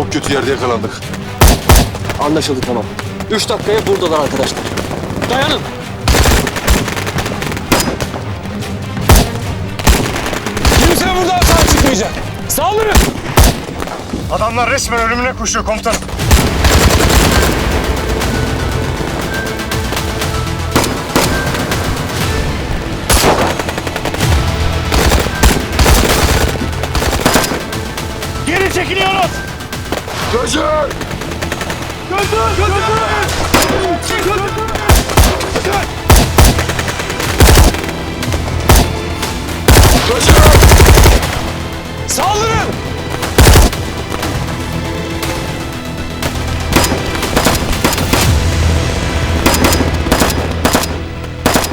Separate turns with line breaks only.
Çok kötü yerde yakalandık.
Anlaşıldı tamam. Üç dakikaya buradalar arkadaşlar. Dayanın.
Kimse buradan sağ çıkmayacak. Saldırın.
Adamlar resmen ölümüne koşuyor komutanım. Geri çekiliyoruz. Götür! Götür! Götür!